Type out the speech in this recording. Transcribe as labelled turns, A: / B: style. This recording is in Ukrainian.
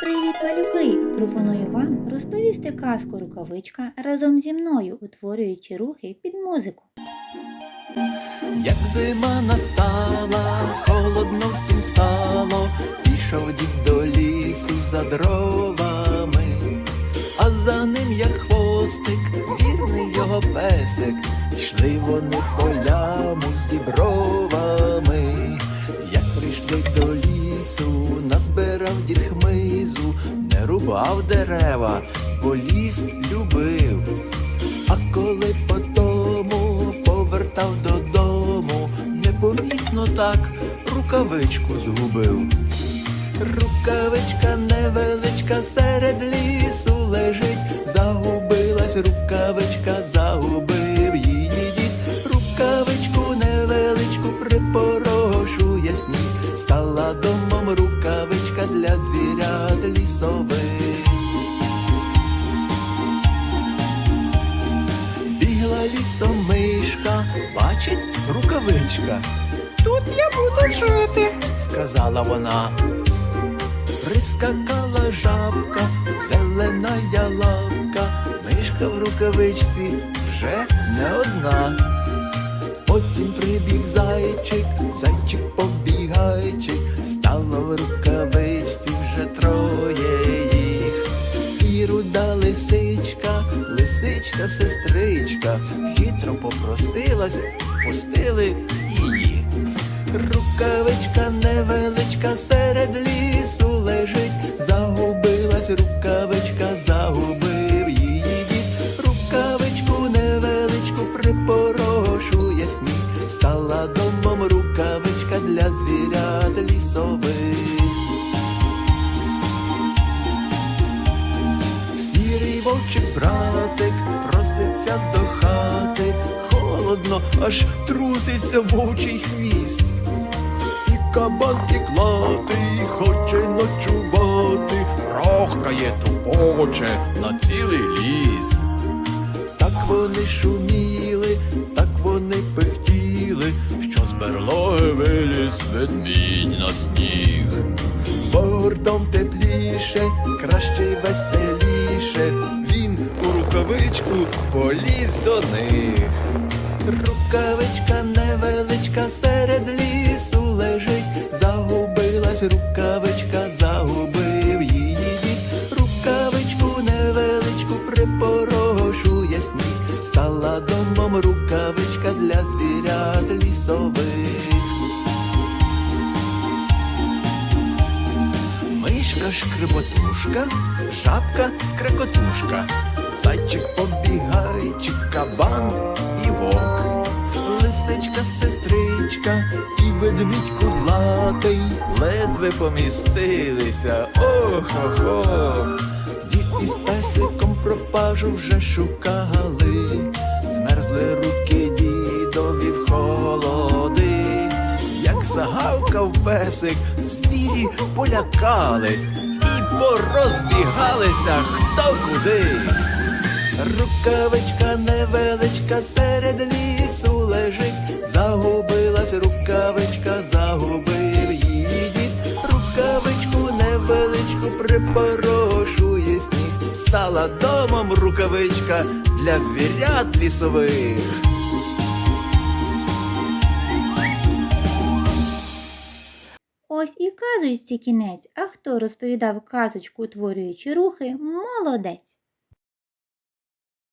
A: Привіт, малюки! Пропоную вам розповісти казку рукавичка разом зі мною, утворюючи рухи під музику.
B: Як зима настала, холодно всім стало, пішов дід до лісу за дровами, а за ним, як хвостик, вірний його песик, йшли вони полями дібровами. Як прийшли до лісу, назбирав дід хмизу, не рубав дерева, бо ліс любив. А коли потому повертав додому, непомітно так рукавичку згубив. Рукавичка невеличка серед лісу лежить, загубилась рукавичка, бачить рукавичка. Тут я буду жити, сказала вона. Прискакала жабка, зелена ялавка, мишка в рукавичці вже не одна. Потім прибіг зайчик, зайчик побігайчик, стало в рукавичці вже троє їх. І руда лисичка, лисичка, сестричка, хитро попросилась, пустили її. Рукавичка невеличка серед лісу лежить, загубилась рукавичка, загубив її дід. Рукавичку невеличку припорошує сніг, стала домом рукавичка для звірят лісових. Сірий вовчик братик холодно, аж труситься вовчий хвіст. І кабан і клатий хоче ночувати, рохкає тупоче на цілий ліс. Так вони шуміли, так вони пихтіли, що з берлоги виліз ведмідь на сніг. Бортом тепліше, краще й веселіше, він у рукавичку поліз до них. Рукавичка невеличка серед лісу лежить, загубилась рукавичка, загубив її дід. Рукавичку невеличку припорошує сніг, стала домом рукавичка для звірят лісових. Мишка шкреботушка, жабка скрекотушка, зайчик ведмідь кудлатий ледве помістилися. Ох, ох, ох. Дід із песиком пропажу вже шукали, змерзли руки дідові в холоди. Як загавкав песик, звірі полякались і порозбігалися хто куди. Рукавичка невеличка серед лісу лежить, загубилась рукавичка, загубив її дід. Рукавичку невеличку припорошує сніг, стала домом рукавичка для звірят лісових.
A: Ось і казочці кінець, а хто розповідав казочку, утворюючи рухи, молодець.